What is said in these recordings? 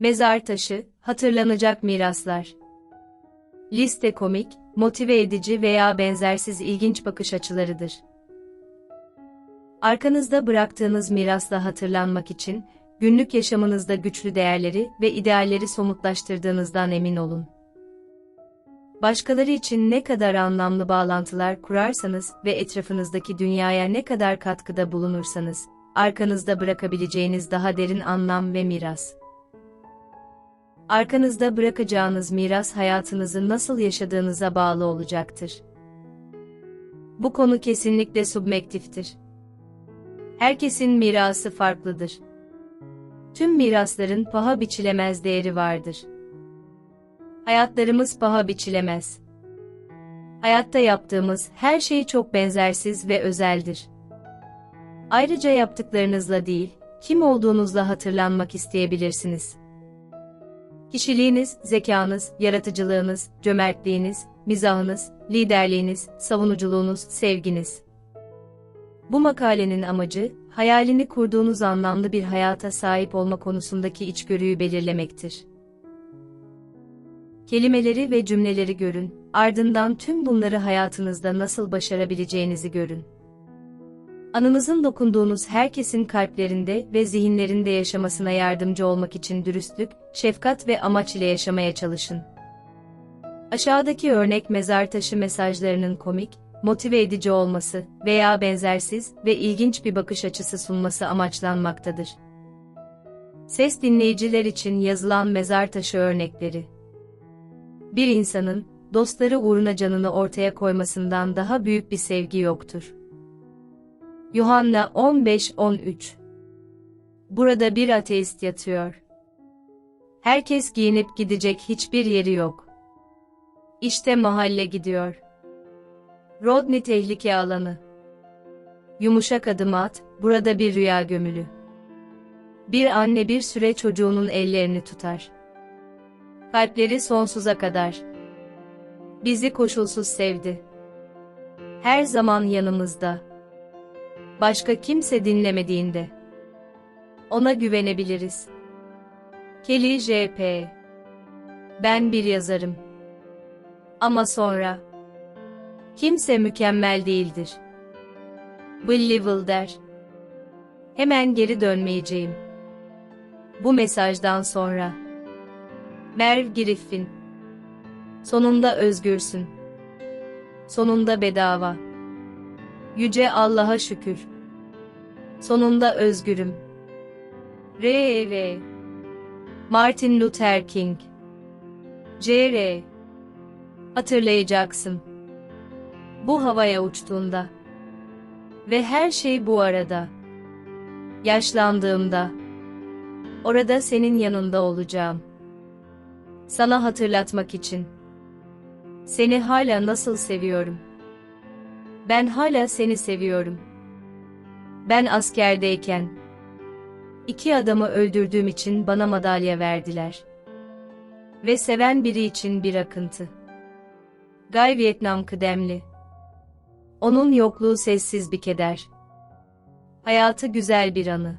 Mezar taşı, hatırlanacak miraslar. Liste komik, motive edici veya benzersiz ilginç bakış açılarıdır. Arkanızda bıraktığınız mirasla hatırlanmak için, günlük yaşamınızda güçlü değerleri ve idealleri somutlaştırdığınızdan emin olun. Başkaları için ne kadar anlamlı bağlantılar kurarsanız ve etrafınızdaki dünyaya ne kadar katkıda bulunursanız, arkanızda bırakabileceğiniz daha derin anlam ve miras. Arkanızda bırakacağınız miras hayatınızı nasıl yaşadığınıza bağlı olacaktır. Bu konu kesinlikle submektiftir. Herkesin mirası farklıdır. Tüm mirasların paha biçilemez değeri vardır. Hayatlarımız paha biçilemez. Hayatta yaptığımız her şey çok benzersiz ve özeldir. Ayrıca yaptıklarınızla değil, kim olduğunuzla hatırlanmak isteyebilirsiniz. Kişiliğiniz, zekanız, yaratıcılığınız, cömertliğiniz, mizahınız, liderliğiniz, savunuculuğunuz, sevginiz. Bu makalenin amacı, hayalini kurduğunuz anlamlı bir hayata sahip olma konusundaki içgörüyü belirlemektir. Kelimeleri ve cümleleri görün, ardından tüm bunları hayatınızda nasıl başarabileceğinizi görün. Anınızın dokunduğunuz herkesin kalplerinde ve zihinlerinde yaşamasına yardımcı olmak için dürüstlük, şefkat ve amaç ile yaşamaya çalışın. Aşağıdaki örnek mezar taşı mesajlarının komik, motive edici olması veya benzersiz ve ilginç bir bakış açısı sunması amaçlanmaktadır. Ses dinleyiciler için yazılan mezar taşı örnekleri. Bir insanın, dostları uğruna canını ortaya koymasından daha büyük bir sevgi yoktur. Yuhanna 15-13 Burada bir ateist yatıyor. Herkes giyinip gidecek hiçbir yeri yok. İşte mahalle gidiyor. Rodney tehlike alanı. Yumuşak adım at, burada bir rüya gömülü. Bir anne bir süre çocuğunun ellerini tutar. Kalpleri sonsuza kadar. Bizi koşulsuz sevdi. Her zaman yanımızda. Başka kimse dinlemediğinde. Ona güvenebiliriz. Kelly J.P. Ben bir yazarım. Ama sonra... Kimse mükemmel değildir. Willie Wilder. Hemen geri dönmeyeceğim. Bu mesajdan sonra. Merv Griffin. Sonunda özgürsün. Sonunda bedava. Yüce Allah'a şükür. Sonunda özgürüm. R.R. Martin Luther King. C.R. Hatırlayacaksın. Bu havaya uçtuğunda. Ve her şey bu arada. Yaşlandığımda. Orada senin yanında olacağım. Sana hatırlatmak için. Seni hala nasıl seviyorum. Ben hala seni seviyorum. Ben askerdeyken iki adamı öldürdüğüm için bana madalya verdiler. Ve seven biri için bir akıntı. Guy Vietnam kıdemli. Onun yokluğu sessiz bir keder. Hayatı güzel bir anı.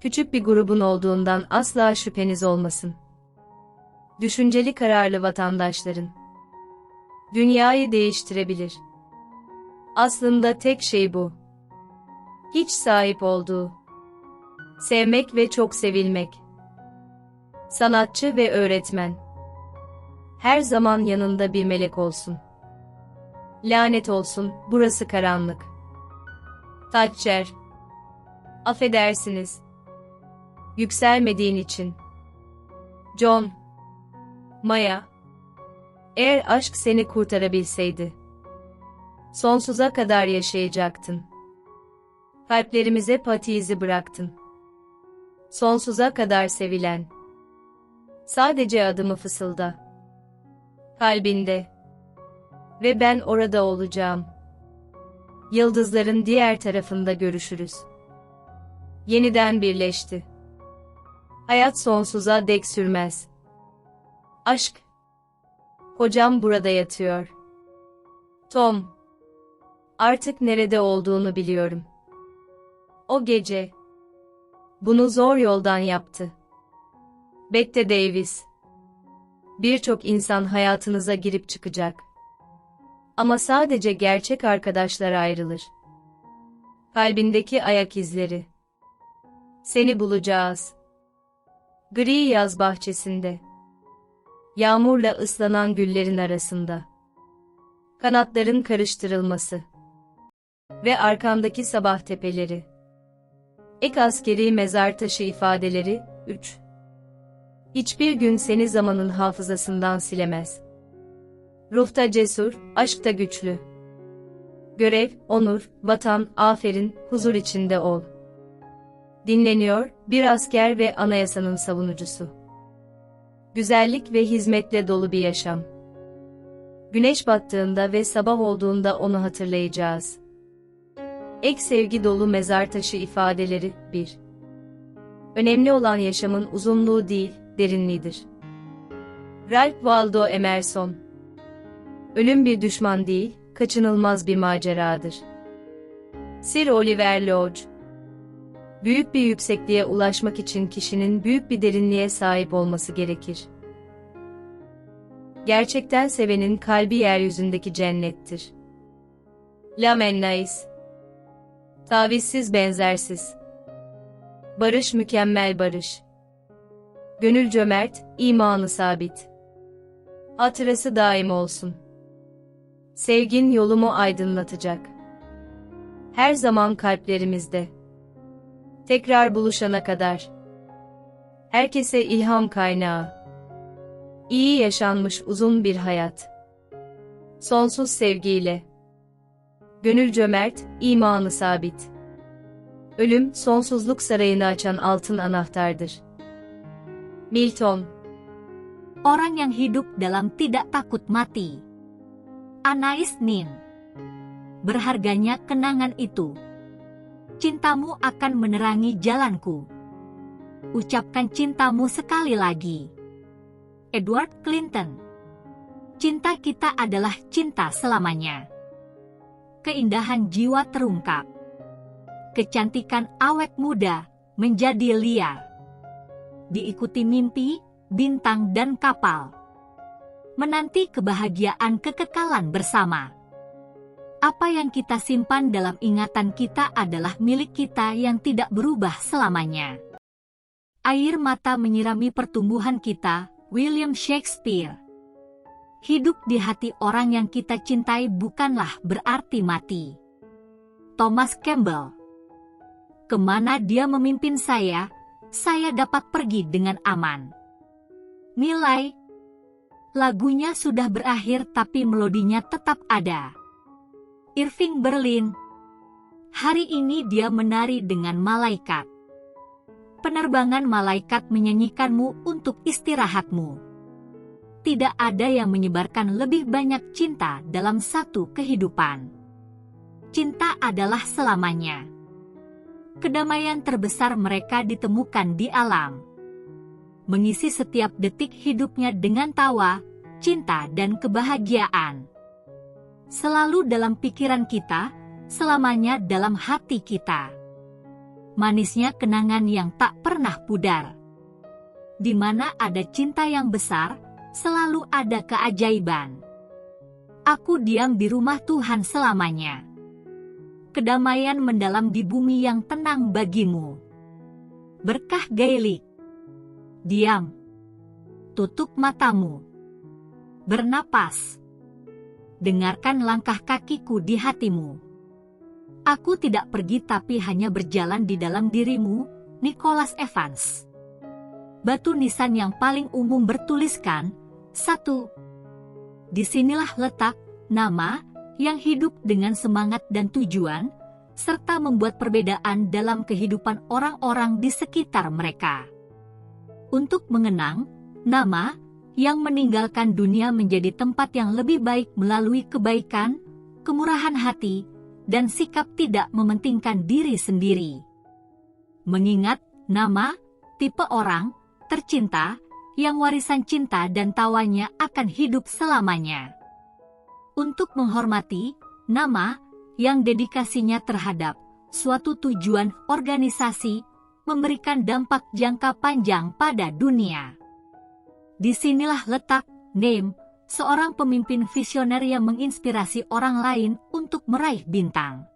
Küçük bir grubun olduğundan asla şüpheniz olmasın. Düşünceli kararlı vatandaşların. Dünyayı değiştirebilir. Aslında tek şey bu. Hiç sahip olduğu. Sevmek ve çok sevilmek. Sanatçı ve öğretmen. Her zaman yanında bir melek olsun. Lanet olsun, burası karanlık. Thatcher. Affedersiniz. Yükselmediğin için. John. Maya. Eğer aşk seni kurtarabilseydi. Sonsuza kadar yaşayacaktın. Kalplerimize pati izi bıraktın. Sonsuza kadar sevilen. Sadece adımı fısılda. Kalbinde. Ve ben orada olacağım. Yıldızların diğer tarafında görüşürüz. Yeniden birleşti. Hayat sonsuza dek sürmez. Aşk. Hocam burada yatıyor. Tom. Artık nerede olduğunu biliyorum. O gece. Bunu zor yoldan yaptı. Bette Davis. Birçok insan hayatınıza girip çıkacak. Ama sadece gerçek arkadaşlar ayrılır. Kalbindeki ayak izleri. Seni bulacağız. Gri yaz bahçesinde. Yağmurla ıslanan güllerin arasında. Kanatların karıştırılması. Ve arkamdaki sabah tepeleri. Ek askeri mezar taşı ifadeleri 3. Hiçbir gün seni zamanın hafızasından silemez. Ruhta cesur, aşkta güçlü. Görev, onur, vatan, aferin, huzur içinde ol. Dinleniyor, bir asker ve anayasanın savunucusu. Güzellik ve hizmetle dolu bir yaşam. Güneş battığında ve sabah olduğunda onu hatırlayacağız. Ek sevgi dolu mezar taşı ifadeleri 1. Önemli olan yaşamın uzunluğu değil, derinliğidir. Ralph Waldo Emerson Ölüm bir düşman değil, kaçınılmaz bir maceradır. Sir Oliver Lodge Büyük bir yüksekliğe ulaşmak için kişinin büyük bir derinliğe sahip olması gerekir. Gerçekten sevenin kalbi yeryüzündeki cennettir. La Mennais Tavizsiz benzersiz. Barış mükemmel barış. Gönül cömert, imanı sabit. Hatırası daim olsun. Sevgin yolumu aydınlatacak. Her zaman kalplerimizde. Tekrar buluşana kadar. Herkese ilham kaynağı. İyi yaşanmış uzun bir hayat. Sonsuz sevgiyle. Gönül cömert, imanı sabit. Ölüm, sonsuzluk sarayını açan altın anahtardır. Milton Orang yang hidup dalam tidak takut mati. Anais Nin. Berharganya kenangan itu. Cintamu akan menerangi jalanku. Ucapkan cintamu sekali lagi. Edward Clinton. Cinta kita adalah cinta selamanya. Keindahan jiwa terungkap. Kecantikan awet muda menjadi liar. Diikuti mimpi, bintang dan kapal. Menanti kebahagiaan kekekalan bersama. Apa yang kita simpan dalam ingatan kita adalah milik kita yang tidak berubah selamanya. Air mata menyirami pertumbuhan kita, William Shakespeare. Hidup di hati orang yang kita cintai bukanlah berarti mati. Thomas Campbell Ke mana dia memimpin saya, saya dapat pergi dengan aman. Nilai Lagunya sudah berakhir tapi melodinya tetap ada. Irving Berlin Hari ini dia menari dengan malaikat. Penerbangan malaikat menyanyikanmu untuk istirahatmu tidak ada yang menyebarkan lebih banyak cinta dalam satu kehidupan. Cinta adalah selamanya. Kedamaian terbesar mereka ditemukan di alam. Mengisi setiap detik hidupnya dengan tawa, cinta, dan kebahagiaan. Selalu dalam pikiran kita, selamanya dalam hati kita. Manisnya kenangan yang tak pernah pudar. Di mana ada cinta yang besar, selalu ada keajaiban. Aku diam di rumah Tuhan selamanya. Kedamaian mendalam di bumi yang tenang bagimu. Berkah Gaelic. Diam. Tutup matamu. Bernapas. Dengarkan langkah kakiku di hatimu. Aku tidak pergi tapi hanya berjalan di dalam dirimu, Nicholas Evans. Batu nisan yang paling umum bertuliskan, 1. Di sinilah letak nama yang hidup dengan semangat dan tujuan, serta membuat perbedaan dalam kehidupan orang-orang di sekitar mereka. Untuk mengenang, nama yang meninggalkan dunia menjadi tempat yang lebih baik melalui kebaikan, kemurahan hati, dan sikap tidak mementingkan diri sendiri. Mengingat nama, tipe orang, tercinta, yang warisan cinta dan tawanya akan hidup selamanya. Untuk menghormati nama yang dedikasinya terhadap suatu tujuan organisasi, memberikan dampak jangka panjang pada dunia. Di sinilah letak Name, seorang pemimpin visioner yang menginspirasi orang lain untuk meraih bintang.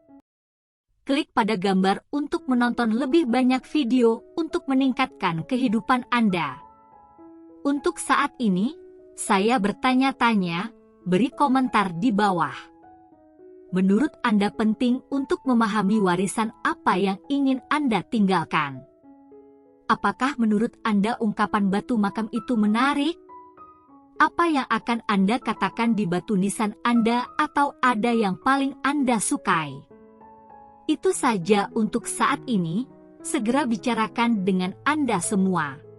Klik pada gambar untuk menonton lebih banyak video untuk meningkatkan kehidupan Anda. Untuk saat ini, saya bertanya-tanya, beri komentar di bawah. Menurut Anda penting untuk memahami warisan apa yang ingin Anda tinggalkan? Apakah menurut Anda ungkapan batu makam itu menarik? Apa yang akan Anda katakan di batu nisan Anda atau ada yang paling Anda sukai? Itu saja untuk saat ini, segera bicarakan dengan Anda semua.